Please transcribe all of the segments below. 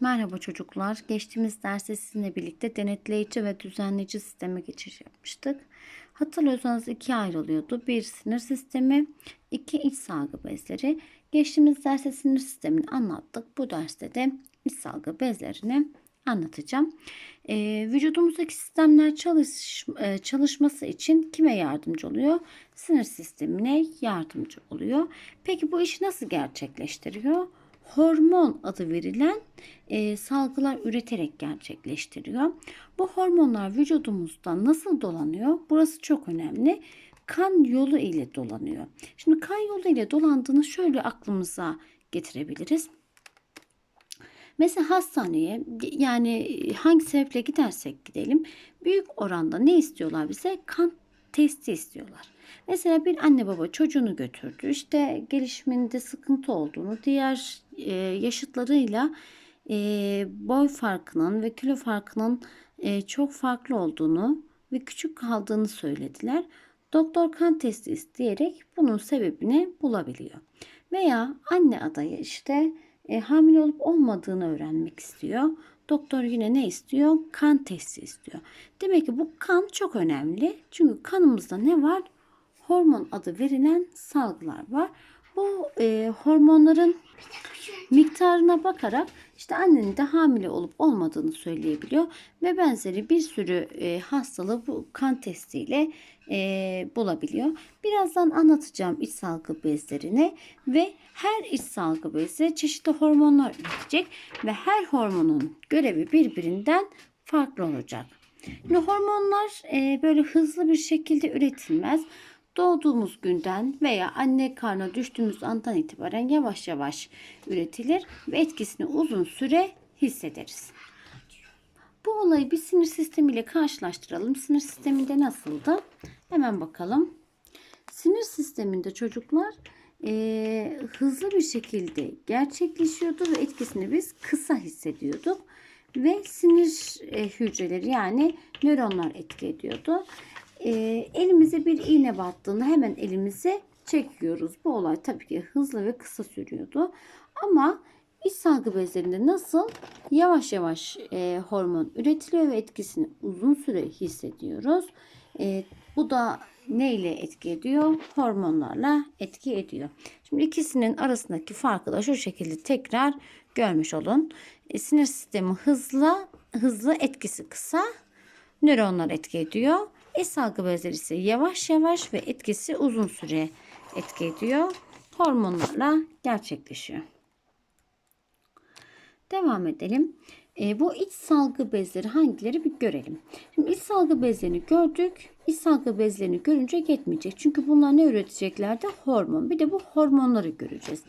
Merhaba çocuklar. Geçtiğimiz derste sizinle birlikte denetleyici ve düzenleyici sisteme geçiş yapmıştık. Hatırlıyorsanız ikiye ayrılıyordu. Bir sinir sistemi, iki iç salgı bezleri. Geçtiğimiz derste sinir sistemini anlattık. Bu derste de iç salgı bezlerini anlatacağım. Ee, vücudumuzdaki sistemler çalış, e, çalışması için kime yardımcı oluyor? Sinir sistemine yardımcı oluyor. Peki bu işi nasıl gerçekleştiriyor? Hormon adı verilen e, salgılar üreterek gerçekleştiriyor. Bu hormonlar vücudumuzda nasıl dolanıyor? Burası çok önemli. Kan yolu ile dolanıyor. Şimdi kan yolu ile dolandığını şöyle aklımıza getirebiliriz. Mesela hastaneye yani hangi sebeple gidersek gidelim büyük oranda ne istiyorlar bize? Kan testi istiyorlar. Mesela bir anne baba çocuğunu götürdü. İşte gelişiminde sıkıntı olduğunu, diğer e, yaşıtlarıyla e, boy farkının ve kilo farkının e, çok farklı olduğunu ve küçük kaldığını söylediler. Doktor kan testi isteyerek bunun sebebini bulabiliyor. Veya anne adayı işte e, hamile olup olmadığını öğrenmek istiyor. Doktor yine ne istiyor? Kan testi istiyor. Demek ki bu kan çok önemli. Çünkü kanımızda ne var? Hormon adı verilen salgılar var. Bu e, hormonların miktarına bakarak işte annenin de hamile olup olmadığını söyleyebiliyor ve benzeri bir sürü e, hastalığı bu kan testiyle e, bulabiliyor. Birazdan anlatacağım iç salgı bezlerini ve her iç salgı bezi çeşitli hormonlar üretecek ve her hormonun görevi birbirinden farklı olacak. Şimdi hormonlar e, böyle hızlı bir şekilde üretilmez doğduğumuz günden veya anne karnına düştüğümüz andan itibaren yavaş yavaş üretilir ve etkisini uzun süre hissederiz. Bu olayı bir sinir sistemiyle karşılaştıralım. Sinir sisteminde nasıldı? Hemen bakalım. Sinir sisteminde çocuklar e, hızlı bir şekilde gerçekleşiyordu ve etkisini biz kısa hissediyorduk. Ve sinir e, hücreleri yani nöronlar etki ediyordu e, elimize bir iğne battığında hemen elimize çekiyoruz. Bu olay tabii ki hızlı ve kısa sürüyordu. Ama iç salgı bezlerinde nasıl yavaş yavaş e, hormon üretiliyor ve etkisini uzun süre hissediyoruz. E, bu da ne ile etki ediyor? Hormonlarla etki ediyor. Şimdi ikisinin arasındaki farkı da şu şekilde tekrar görmüş olun. E, sinir sistemi hızlı, hızlı etkisi kısa. Nöronlar etki ediyor. İç salgı bezleri ise yavaş yavaş ve etkisi uzun süre etki ediyor. Hormonlarla gerçekleşiyor. Devam edelim. E, bu iç salgı bezleri hangileri bir görelim. Şimdi iç salgı bezlerini gördük. İç salgı bezlerini görünce yetmeyecek. Çünkü bunlar ne üreteceklerdi? Hormon. Bir de bu hormonları göreceğiz.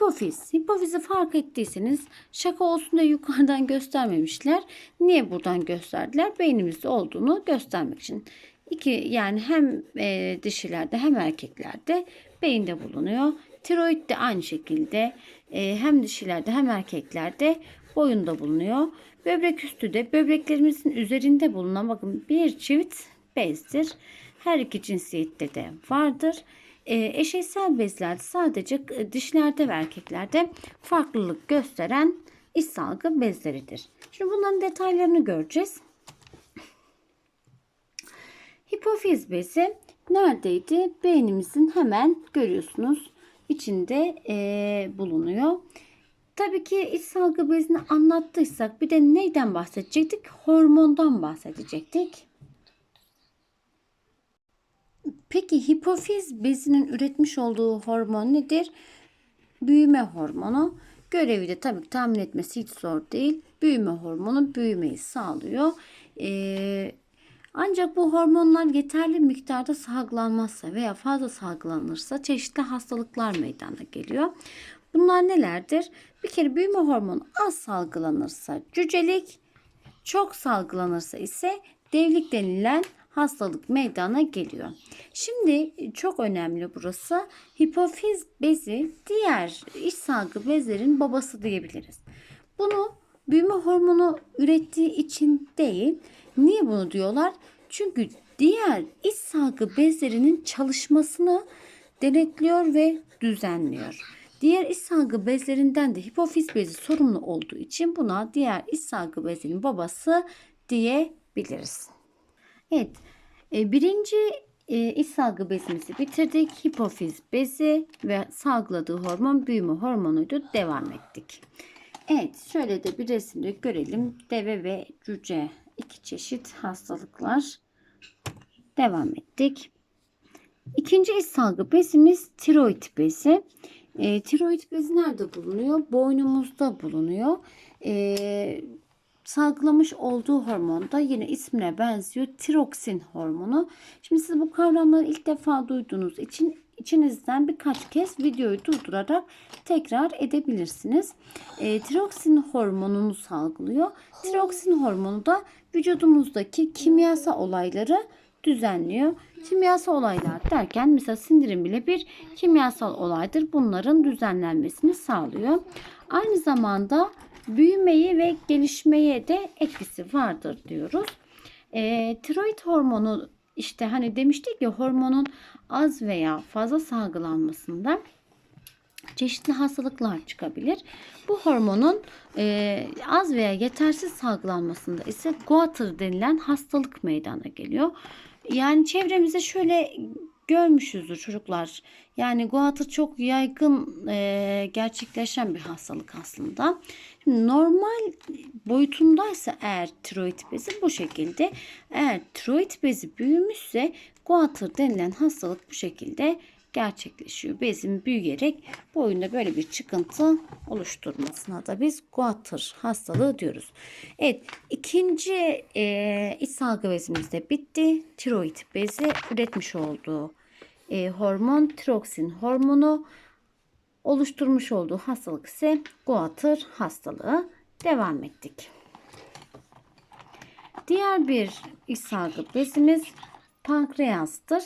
Hipofiz. Hipofizi fark ettiyseniz şaka olsun da yukarıdan göstermemişler. Niye buradan gösterdiler? Beynimizde olduğunu göstermek için. İki yani hem e, dişilerde hem erkeklerde beyinde bulunuyor. Tiroid de aynı şekilde e, hem dişilerde hem erkeklerde boyunda bulunuyor. Böbrek üstü de böbreklerimizin üzerinde bulunan bakın bir çift bezdir. Her iki cinsiyette de vardır. E, eşeysel bezlerde sadece e, dişlerde ve erkeklerde farklılık gösteren iç salgı bezleridir. Şimdi bunların detaylarını göreceğiz. Hipofiz bezi neredeydi? Beynimizin hemen görüyorsunuz içinde e, bulunuyor. Tabii ki iç salgı bezini anlattıysak bir de neyden bahsedecektik? Hormondan bahsedecektik. Peki hipofiz bezinin üretmiş olduğu hormon nedir? Büyüme hormonu. Görevi de tabii tahmin etmesi hiç zor değil. Büyüme hormonu büyümeyi sağlıyor. Ee, ancak bu hormonlar yeterli miktarda salgılanmazsa veya fazla salgılanırsa çeşitli hastalıklar meydana geliyor. Bunlar nelerdir? Bir kere büyüme hormonu az salgılanırsa cücelik, çok salgılanırsa ise devlik denilen hastalık meydana geliyor. Şimdi çok önemli burası. Hipofiz bezi diğer iç salgı bezlerin babası diyebiliriz. Bunu büyüme hormonu ürettiği için değil. Niye bunu diyorlar? Çünkü diğer iç salgı bezlerinin çalışmasını denetliyor ve düzenliyor. Diğer iç salgı bezlerinden de hipofiz bezi sorumlu olduğu için buna diğer iç salgı bezinin babası diyebiliriz. Evet, e, birinci e, iç salgı bezimizi bitirdik. Hipofiz bezi ve salgıladığı hormon büyüme hormonuydu. Devam ettik. Evet, şöyle de bir resimde görelim. Deve ve cüce iki çeşit hastalıklar. Devam ettik. İkinci iç salgı bezimiz tiroid bezi. E, tiroid bezi nerede bulunuyor? Boynumuzda bulunuyor. E, salgılamış olduğu hormon da yine ismine benziyor. Tiroksin hormonu. Şimdi siz bu kavramları ilk defa duyduğunuz için içinizden birkaç kez videoyu durdurarak tekrar edebilirsiniz. E, tiroksin hormonunu salgılıyor. Tiroksin hormonu da vücudumuzdaki kimyasal olayları düzenliyor. Kimyasal olaylar derken mesela sindirim bile bir kimyasal olaydır. Bunların düzenlenmesini sağlıyor. Aynı zamanda büyümeyi ve gelişmeye de etkisi vardır diyoruz. E, tiroid hormonu işte hani demiştik ya hormonun az veya fazla salgılanmasında çeşitli hastalıklar çıkabilir. Bu hormonun e, az veya yetersiz salgılanmasında ise goiter denilen hastalık meydana geliyor. Yani çevremizde şöyle görmüşüzdür çocuklar. Yani goiter çok yaygın e, gerçekleşen bir hastalık aslında. Normal boyutundaysa eğer tiroid bezi bu şekilde. Eğer tiroid bezi büyümüşse goiter denilen hastalık bu şekilde gerçekleşiyor. Bezin büyüyerek boyunda böyle bir çıkıntı oluşturmasına da biz goiter hastalığı diyoruz. Evet ikinci e, iç salgı bezimiz de bitti. Tiroid bezi üretmiş olduğu e, hormon tiroksin hormonu oluşturmuş olduğu hastalık ise goiter hastalığı. Devam ettik. Diğer bir iç salgı bezimiz pankreastır.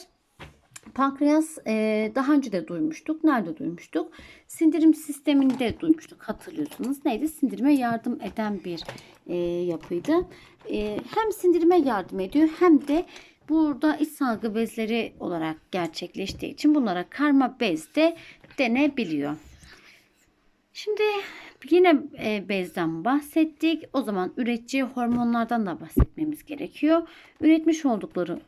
Pankreas e, daha önce de duymuştuk. Nerede duymuştuk? Sindirim sisteminde duymuştuk hatırlıyorsunuz. Neydi? Sindirime yardım eden bir e, yapıydı. E, hem sindirime yardım ediyor hem de burada iç salgı bezleri olarak gerçekleştiği için bunlara karma bez de denebiliyor. Şimdi yine e, bezden bahsettik. O zaman üretici hormonlardan da bahsetmemiz gerekiyor. Üretmiş oldukları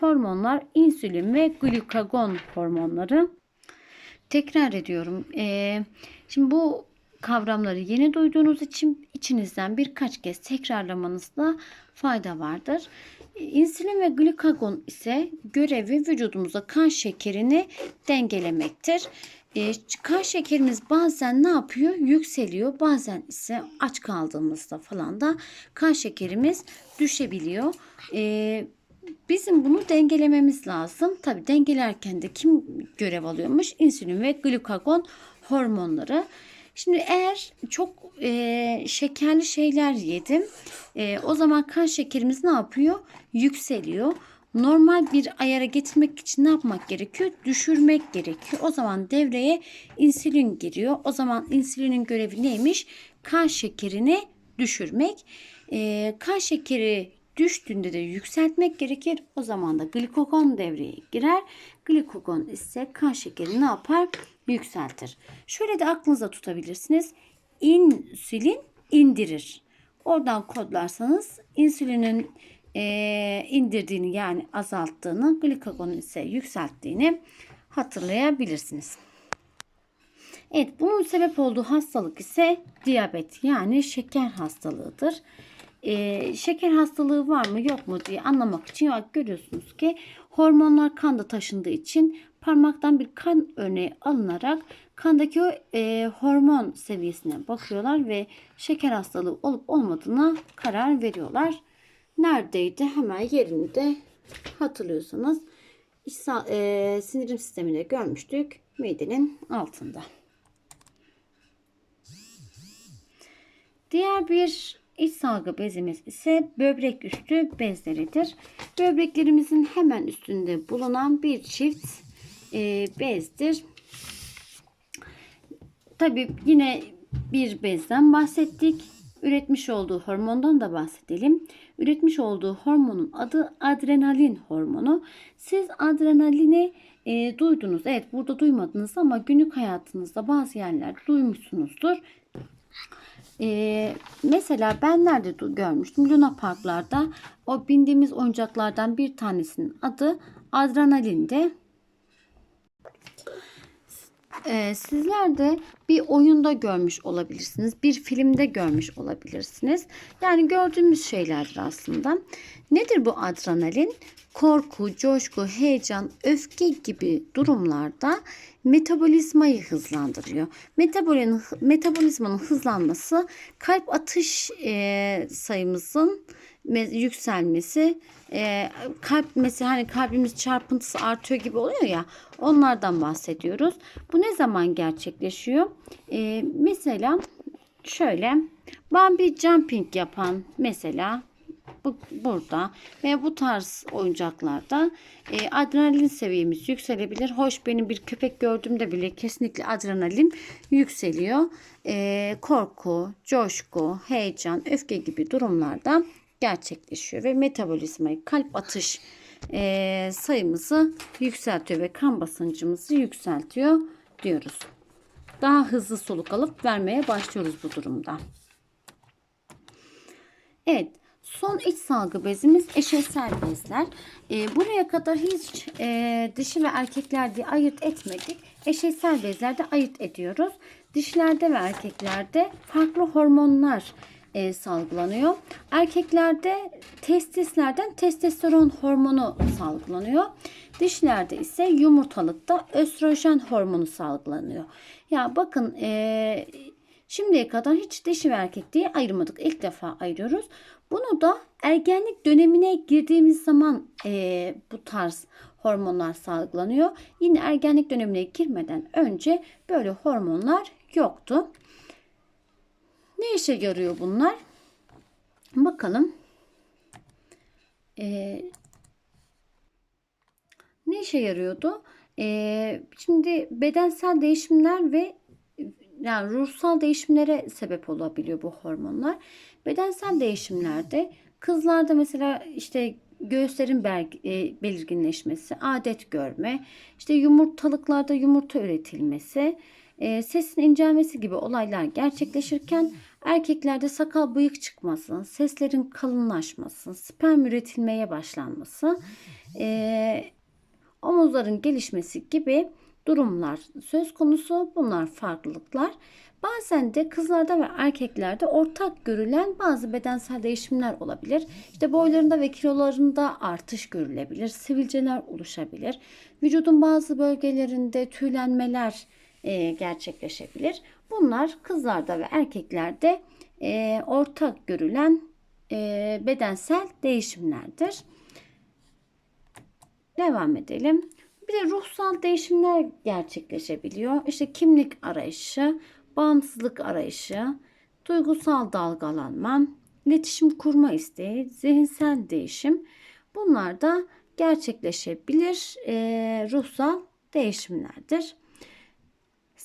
hormonlar insülin ve glukagon hormonları. Tekrar ediyorum. E, şimdi bu kavramları yeni duyduğunuz için içinizden birkaç kez tekrarlamanızda fayda vardır. İnsülin ve glukagon ise görevi vücudumuza kan şekerini dengelemektir. E, kan şekerimiz bazen ne yapıyor? Yükseliyor. Bazen ise aç kaldığımızda falan da kan şekerimiz düşebiliyor. E, bizim bunu dengelememiz lazım. Tabi dengelerken de kim görev alıyormuş? İnsülin ve glukagon hormonları. Şimdi eğer çok e, şekerli şeyler yedim, e, o zaman kan şekerimiz ne yapıyor? Yükseliyor. Normal bir ayara getirmek için ne yapmak gerekiyor? Düşürmek gerekiyor. O zaman devreye insülin giriyor. O zaman insülinin görevi neymiş? Kan şekerini düşürmek. E, kan şekeri düştüğünde de yükseltmek gerekir. O zaman da glikogon devreye girer. Glikogon ise kan şekeri ne yapar? Yükseltir. Şöyle de aklınıza tutabilirsiniz. İnsülin indirir. Oradan kodlarsanız insülinin e, indirdiğini yani azalttığını, glikogonun ise yükselttiğini hatırlayabilirsiniz. Evet bunun sebep olduğu hastalık ise diyabet yani şeker hastalığıdır. Ee, şeker hastalığı var mı yok mu diye anlamak için görüyorsunuz ki hormonlar kanda taşındığı için parmaktan bir kan örneği alınarak kandaki o e, hormon seviyesine bakıyorlar ve şeker hastalığı olup olmadığına karar veriyorlar. Neredeydi? Hemen yerini de hatırlıyorsanız e, sindirim sisteminde görmüştük. Midenin altında. Diğer bir iç salgı bezimiz ise böbrek üstü bezleridir. Böbreklerimizin hemen üstünde bulunan bir çift e, bezdir. Tabi yine bir bezden bahsettik. Üretmiş olduğu hormondan da bahsedelim. Üretmiş olduğu hormonun adı adrenalin hormonu. Siz adrenalini e, duydunuz. Evet burada duymadınız ama günlük hayatınızda bazı yerlerde duymuşsunuzdur. E, mesela ben nerede görmüştüm? Luna Parklarda o bindiğimiz oyuncaklardan bir tanesinin adı adrenalinde. Ee, sizler de bir oyunda görmüş olabilirsiniz. Bir filmde görmüş olabilirsiniz. Yani gördüğümüz şeylerdir aslında. Nedir bu adrenalin? Korku, coşku, heyecan, öfke gibi durumlarda metabolizmayı hızlandırıyor. Metabolizmanın, metabolizmanın hızlanması kalp atış e, sayımızın yükselmesi e, kalp mesela hani kalbimiz çarpıntısı artıyor gibi oluyor ya onlardan bahsediyoruz. Bu ne zaman gerçekleşiyor? E, mesela şöyle bungee jumping yapan mesela bu, burada ve bu tarz oyuncaklarda e, adrenalin seviyemiz yükselebilir. Hoş benim bir köpek gördüğümde bile kesinlikle adrenalin yükseliyor. E, korku, coşku, heyecan, öfke gibi durumlarda gerçekleşiyor ve metabolizmayı kalp atış e, sayımızı yükseltiyor ve kan basıncımızı yükseltiyor diyoruz. Daha hızlı soluk alıp vermeye başlıyoruz bu durumda. Evet. Son iç salgı bezimiz eşeysel bezler. E, buraya kadar hiç e, dişi ve erkekler diye ayırt etmedik. Eşeysel bezlerde ayırt ediyoruz. Dişilerde ve erkeklerde farklı hormonlar e, salgılanıyor. Erkeklerde testislerden testosteron hormonu salgılanıyor. Dişilerde ise yumurtalıkta östrojen hormonu salgılanıyor. Ya bakın e, şimdiye kadar hiç dişi ve erkek diye ayırmadık. İlk defa ayırıyoruz. Bunu da ergenlik dönemine girdiğimiz zaman e, bu tarz hormonlar salgılanıyor. Yine ergenlik dönemine girmeden önce böyle hormonlar yoktu. Ne işe yarıyor bunlar? Bakalım. Ee, ne işe yarıyordu? Ee, şimdi bedensel değişimler ve yani ruhsal değişimlere sebep olabiliyor bu hormonlar. Bedensel değişimlerde kızlarda mesela işte göğüslerin e, belirginleşmesi, adet görme, işte yumurtalıklarda yumurta üretilmesi, e, sesin incelmesi gibi olaylar gerçekleşirken erkeklerde sakal bıyık çıkması, seslerin kalınlaşması, sperm üretilmeye başlanması, e, omuzların gelişmesi gibi durumlar söz konusu. Bunlar farklılıklar. Bazen de kızlarda ve erkeklerde ortak görülen bazı bedensel değişimler olabilir. İşte boylarında ve kilolarında artış görülebilir. Sivilceler oluşabilir. Vücudun bazı bölgelerinde tüylenmeler e, gerçekleşebilir. Bunlar kızlarda ve erkeklerde e, ortak görülen e, bedensel değişimlerdir. Devam edelim. Bir de ruhsal değişimler gerçekleşebiliyor. İşte kimlik arayışı, bağımsızlık arayışı, duygusal dalgalanma, iletişim kurma isteği, zihinsel değişim. Bunlar da gerçekleşebilir e, ruhsal değişimlerdir.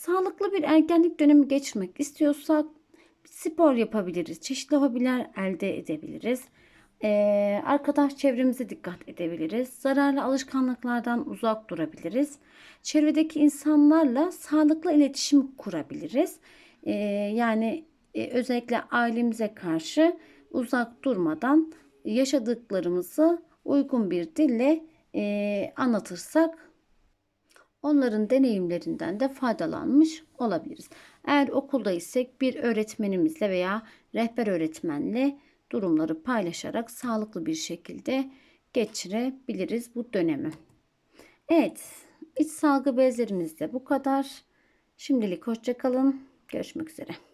Sağlıklı bir ergenlik dönemi geçirmek istiyorsak spor yapabiliriz. Çeşitli hobiler elde edebiliriz. Ee, arkadaş çevremize dikkat edebiliriz. Zararlı alışkanlıklardan uzak durabiliriz. Çevredeki insanlarla sağlıklı iletişim kurabiliriz. Ee, yani e, özellikle ailemize karşı uzak durmadan yaşadıklarımızı uygun bir dille e, anlatırsak onların deneyimlerinden de faydalanmış olabiliriz. Eğer okulda isek bir öğretmenimizle veya rehber öğretmenle durumları paylaşarak sağlıklı bir şekilde geçirebiliriz bu dönemi. Evet, iç salgı bezlerimiz de bu kadar. Şimdilik hoşçakalın. Görüşmek üzere.